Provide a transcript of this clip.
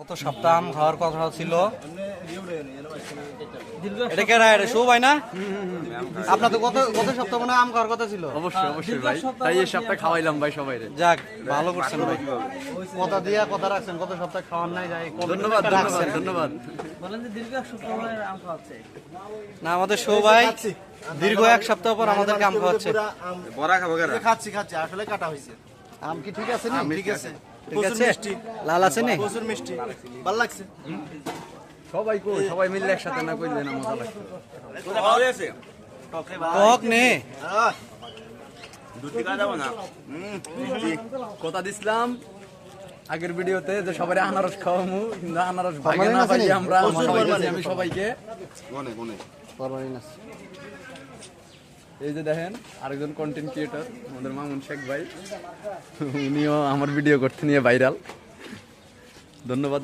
গত সপ্তাহ আম খাওয়ার কথা ছিল। এটা কেডা এটা শো ভাই না? আপনার তো গত গত সপ্তাহ মনে আম খাওয়ার কথা ছিল। অবশ্যই অবশ্যই ভাই। তাই এই সপ্তাহে খাওয়াইলাম ভাই সবাই যাক ভালো করছেন ভাই। কথা দিয়া কথা রাখছেন গত সপ্তাহ খাওয়ার নাই যাই ধন্যবাদ ধন্যবাদ ধন্যবাদ। বলেন যে দীর্ঘ এক সপ্তাহ ধরে আম খাওয়াচ্ছে। না আমাদের শো ভাই দীর্ঘ এক সপ্তাহ পর আমাদেরকে আম খাওয়াচ্ছে। খাচ্ছি খাচ্ছি আসলে কাটা হয়েছে। আম কি ঠিক আছে নি? ঠিক আছে। ঠিক আছে? লাল আছে নি? প্রচুর মিষ্টি। ভালো লাগছে? সবাই কই? সবাই মিলে একসাথে না কইলে না মজা লাগবে টক নে। আহ, কথা দিছিলাম আগের ভিডিওতে যে সবাই আনারস খাওয়ামু কিন্তু আনারস ভাগে না পাই আমরা আমি সবাইকে। এই যে দেখেন, আরেকজন কন্টেন্ট ক্রিয়েটর আমাদের মামুন শেখ ভাই। উনিও আমার ভিডিও করতে নিয়ে ভাইরাল ধন্যবাদ।